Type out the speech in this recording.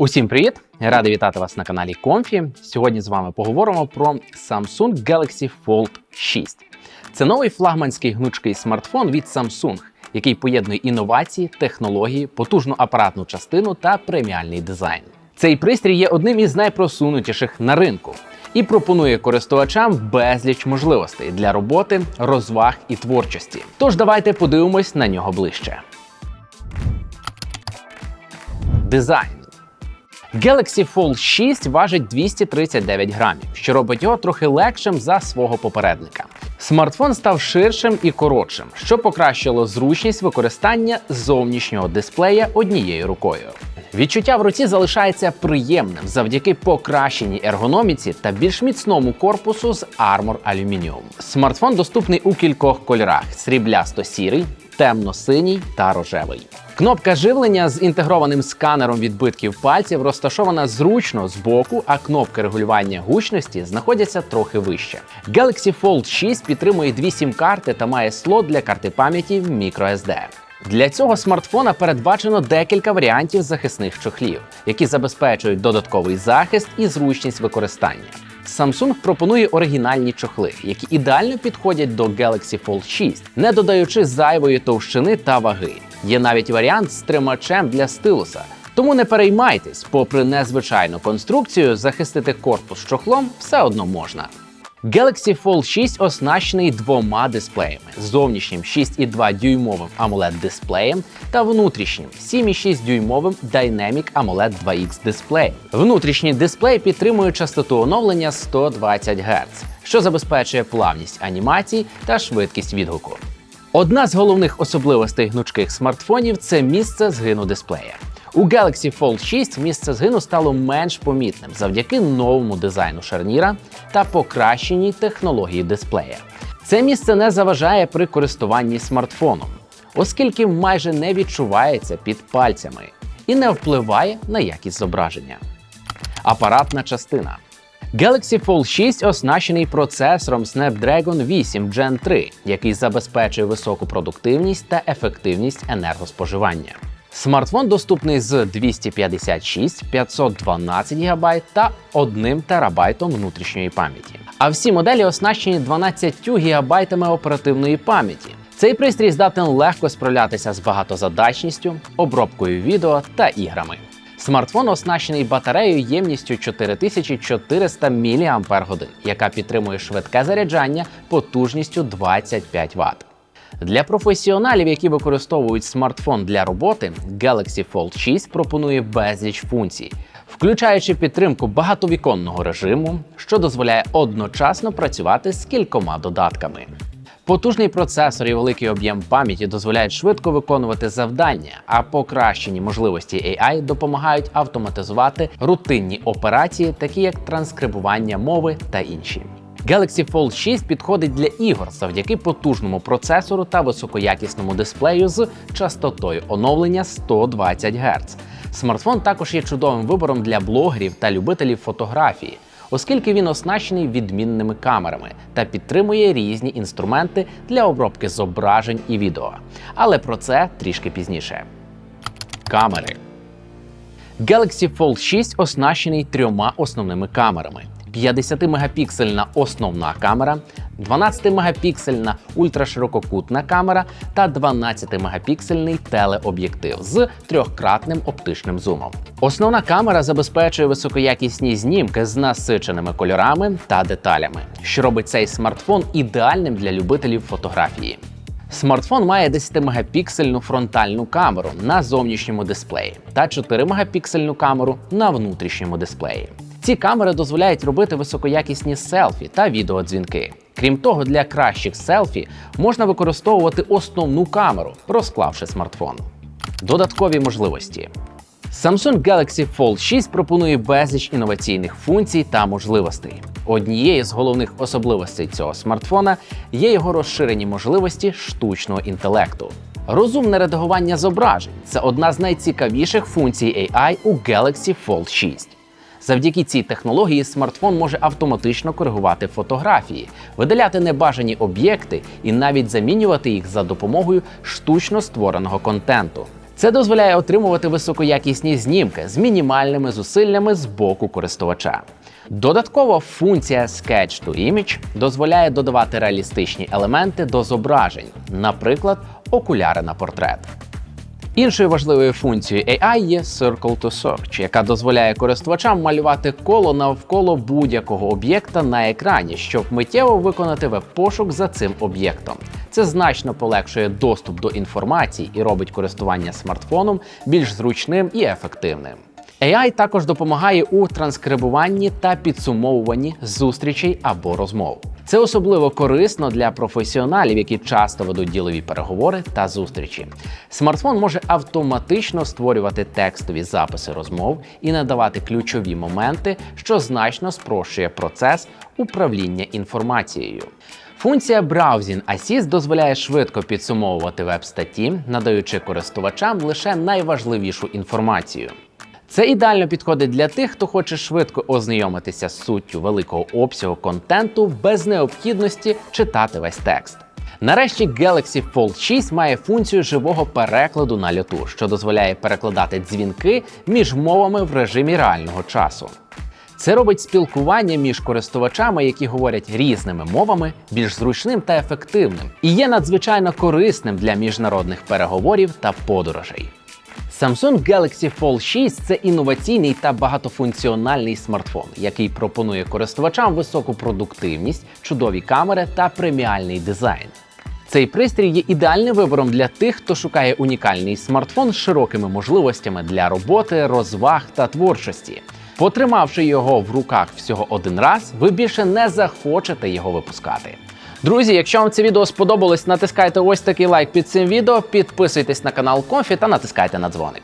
Усім привіт! Радий вітати вас на каналі Комфі. Сьогодні з вами поговоримо про Samsung Galaxy Fold 6. Це новий флагманський гнучкий смартфон від Samsung, який поєднує інновації, технології, потужну апаратну частину та преміальний дизайн. Цей пристрій є одним із найпросунутіших на ринку і пропонує користувачам безліч можливостей для роботи, розваг і творчості. Тож давайте подивимось на нього ближче. Дизайн. Galaxy Fold 6 важить 239 грамів, що робить його трохи легшим за свого попередника. Смартфон став ширшим і коротшим, що покращило зручність використання зовнішнього дисплея однією рукою. Відчуття в руці залишається приємним завдяки покращеній ергономіці та більш міцному корпусу з Armor Aluminium. Смартфон доступний у кількох кольорах: сріблясто-сірий, темно-синій та рожевий. Кнопка живлення з інтегрованим сканером відбитків пальців розташована зручно збоку, а кнопки регулювання гучності знаходяться трохи вище. Galaxy Fold 6 підтримує дві сім-карти та має слот для карти пам'яті microSD. Для цього смартфона передбачено декілька варіантів захисних чохлів, які забезпечують додатковий захист і зручність використання. Samsung пропонує оригінальні чохли, які ідеально підходять до Galaxy Fold 6, не додаючи зайвої товщини та ваги. Є навіть варіант з тримачем для стилуса. Тому не переймайтесь, попри незвичайну конструкцію, захистити корпус чохлом все одно можна. Galaxy Fold 6 оснащений двома дисплеями: зовнішнім 6,2 дюймовим AMOLED дисплеєм та внутрішнім 7,6 дюймовим Dynamic AMOLED 2X дисплеєм. Внутрішній дисплей підтримує частоту оновлення 120 Гц, що забезпечує плавність анімацій та швидкість відгуку. Одна з головних особливостей гнучких смартфонів це місце згину дисплея. У Galaxy Fold 6 місце згину стало менш помітним завдяки новому дизайну шарніра та покращеній технології дисплея. Це місце не заважає при користуванні смартфоном, оскільки майже не відчувається під пальцями і не впливає на якість зображення. Апаратна частина. Galaxy Fold 6 оснащений процесором Snapdragon 8 Gen 3, який забезпечує високу продуктивність та ефективність енергоспоживання. Смартфон доступний з 256, 512 ГБ та 1 ТБ внутрішньої пам'яті. А всі моделі оснащені 12 ГБ оперативної пам'яті. Цей пристрій здатен легко справлятися з багатозадачністю, обробкою відео та іграми. Смартфон оснащений батареєю ємністю 4400 мАч, яка підтримує швидке заряджання потужністю 25 Вт. Для професіоналів, які використовують смартфон для роботи, Galaxy Fold 6 пропонує безліч функцій, включаючи підтримку багатовіконного режиму, що дозволяє одночасно працювати з кількома додатками. Потужний процесор і великий об'єм пам'яті дозволяють швидко виконувати завдання, а покращені можливості AI допомагають автоматизувати рутинні операції, такі як транскрибування мови та інші. Galaxy Fold 6 підходить для ігор завдяки потужному процесору та високоякісному дисплею з частотою оновлення 120 Гц. Смартфон також є чудовим вибором для блогерів та любителів фотографії, оскільки він оснащений відмінними камерами та підтримує різні інструменти для обробки зображень і відео. Але про це трішки пізніше. Камери. Galaxy Fold 6 оснащений трьома основними камерами. 50-мегапіксельна основна камера, 12-мегапіксельна ультраширококутна камера та 12-мегапіксельний телеоб'єктив з трьохкратним оптичним зумом. Основна камера забезпечує високоякісні знімки з насиченими кольорами та деталями, що робить цей смартфон ідеальним для любителів фотографії. Смартфон має 10-мегапіксельну фронтальну камеру на зовнішньому дисплеї та 4-мегапіксельну камеру на внутрішньому дисплеї. Ці камери дозволяють робити високоякісні селфі та відеодзвінки. Крім того, для кращих селфі можна використовувати основну камеру, розклавши смартфон. Додаткові можливості. Samsung Galaxy Fold 6 пропонує безліч інноваційних функцій та можливостей. Однією з головних особливостей цього смартфона є його розширені можливості штучного інтелекту. Розумне редагування зображень це одна з найцікавіших функцій AI у Galaxy Fold 6. Завдяки цій технології смартфон може автоматично коригувати фотографії, видаляти небажані об'єкти і навіть замінювати їх за допомогою штучно створеного контенту. Це дозволяє отримувати високоякісні знімки з мінімальними зусиллями з боку користувача. Додатково функція Sketch to Image дозволяє додавати реалістичні елементи до зображень, наприклад, окуляри на портрет. Іншою важливою функцією AI є Circle to Search, яка дозволяє користувачам малювати коло навколо будь-якого об'єкта на екрані, щоб миттєво виконати веб-пошук за цим об'єктом. Це значно полегшує доступ до інформації і робить користування смартфоном більш зручним і ефективним. AI також допомагає у транскрибуванні та підсумовуванні зустрічей або розмов. Це особливо корисно для професіоналів, які часто ведуть ділові переговори та зустрічі. Смартфон може автоматично створювати текстові записи розмов і надавати ключові моменти, що значно спрощує процес управління інформацією. Функція Browsing Assist дозволяє швидко підсумовувати веб-статті, надаючи користувачам лише найважливішу інформацію. Це ідеально підходить для тих, хто хоче швидко ознайомитися з суттю великого обсягу контенту без необхідності читати весь текст. Нарешті Galaxy Fold 6 має функцію живого перекладу на льоту, що дозволяє перекладати дзвінки між мовами в режимі реального часу. Це робить спілкування між користувачами, які говорять різними мовами, більш зручним та ефективним, і є надзвичайно корисним для міжнародних переговорів та подорожей. Samsung Galaxy Fold 6 це інноваційний та багатофункціональний смартфон, який пропонує користувачам високу продуктивність, чудові камери та преміальний дизайн. Цей пристрій є ідеальним вибором для тих, хто шукає унікальний смартфон з широкими можливостями для роботи, розваг та творчості. Потримавши його в руках всього один раз, ви більше не захочете його випускати. Друзі, якщо вам це відео сподобалось, натискайте ось такий лайк під цим відео, підписуйтесь на канал Комфі та натискайте на дзвоник.